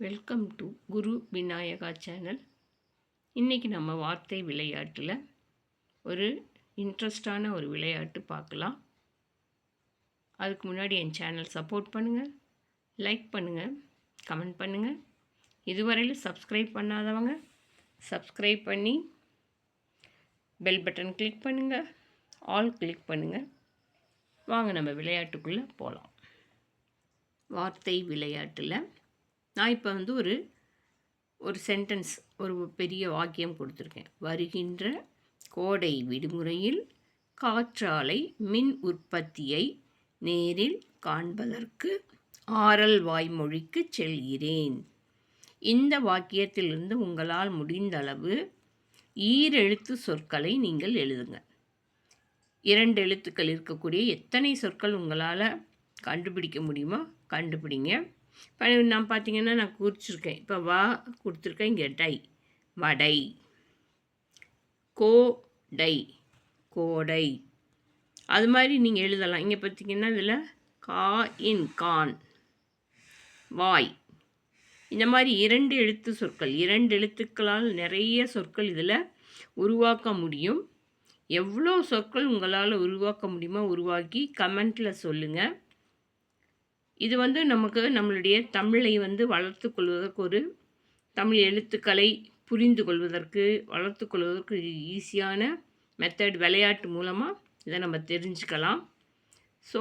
Welcome to Guru Vinayaka channel இன்றைக்கி நம்ம வார்த்தை விளையாட்டில் ஒரு இன்ட்ரெஸ்டான ஒரு விளையாட்டு பார்க்கலாம். அதுக்கு முன்னாடி என் சேனல் சப்போர்ட் பண்ணுங்கள் லைக் பண்ணுங்கள் கமெண்ட் பண்ணுங்கள் இதுவரையில் சப்ஸ்கிரைப் பண்ணாதவங்க சப்ஸ்கிரைப் பண்ணி பெல் பட்டன் கிளிக் பண்ணுங்கள் ஆல் கிளிக் பண்ணுங்கள் வாங்க நம்ம விளையாட்டுக்குள்ளே போகலாம் வார்த்தை விளையாட்டில் நான் இப்போ வந்து ஒரு ஒரு சென்டென்ஸ் ஒரு பெரிய வாக்கியம் கொடுத்துருக்கேன். வருகின்ற கோடை விடுமுறையில் காற்றாலை மின் உற்பத்தியை நேரில் காண்பதற்கு ஆரல் வாய்மொழிக்கு செல்கிறேன். இந்த வாக்கியத்திலிருந்து உங்களால் முடிந்தளவு ஈரெழுத்து சொற்களை நீங்கள் எழுதுங்க. இரண்டு எழுத்துக்கள் இருக்கக்கூடிய எத்தனை சொற்கள் உங்களால் கண்டுபிடிக்க முடியுமோ கண்டுபிடிங்க. இப்போ நான் பார்த்தீங்கன்னா நான் குறிச்சிருக்கேன். இப்போ வா கொடுத்துருக்கேன் இங்கே டை. வடை. கோ டை கோடை. அது மாதிரி நீங்கள் எழுதலாம். இங்கே பார்த்தீங்கன்னா இதில் கா இன் கான். வாய். இந்த மாதிரி இரண்டு எழுத்து சொற்கள் இரண்டு எழுத்துக்களால் நிறைய சொற்கள் இதில் உருவாக்க முடியும். எவ்வளோ சொற்கள் உங்களால் உருவாக்க முடியுமோ உருவாக்கி கமெண்ட்டில் சொல்லுங்கள் இது வந்து நமக்கு நம்மளுடைய தமிழை வந்து வளர்த்து கொள்வதற்கு ஒரு தமிழ் எழுத்துக்களை புரிந்து கொள்வதற்கு வளர்த்து கொள்வதற்கு ஈஸியான மெத்தட் விளையாட்டு மூலமாக இதை நம்ம தெரிஞ்சுக்கலாம். ஸோ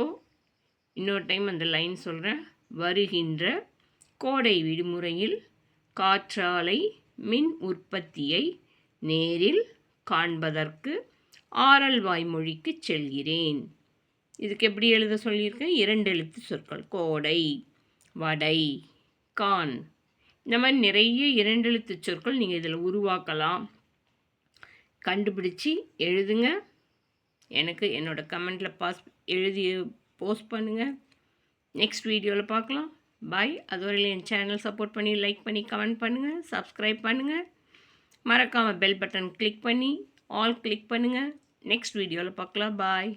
இன்னொரு டைம் அந்த லைன் சொல்கிறேன் வருகின்ற கோடை விடுமுறையில் காற்றாலை மின் உற்பத்தியை நேரில் காண்பதற்கு ஆரல்வாய்மொழிக்கு செல்கிறேன். இதுக்கு எப்படி எழுத சொல்லியிருக்கேன்? இரண்டு எழுத்து சொற்கள். கோடை வடை கான். இந்த மாதிரி நிறைய இரண்டு எழுத்து சொற்கள் நீங்கள் இதில் உருவாக்கலாம். கண்டுபிடிச்சி எழுதுங்க. எனக்கு என்னோடய கமெண்டில் பாஸ் எழுதி போஸ்ட் பண்ணுங்கள் நெக்ஸ்ட் வீடியோவில் பார்க்கலாம். பாய் அதுவரையில் என் சேனல் சப்போர்ட் பண்ணி லைக் பண்ணி கமெண்ட் பண்ணுங்கள் சப்ஸ்கிரைப் பண்ணுங்கள் மறக்காமல் பெல் பட்டன் கிளிக் பண்ணி ஆல் கிளிக் பண்ணுங்கள் நெக்ஸ்ட் வீடியோவில் பார்க்கலாம். பாய்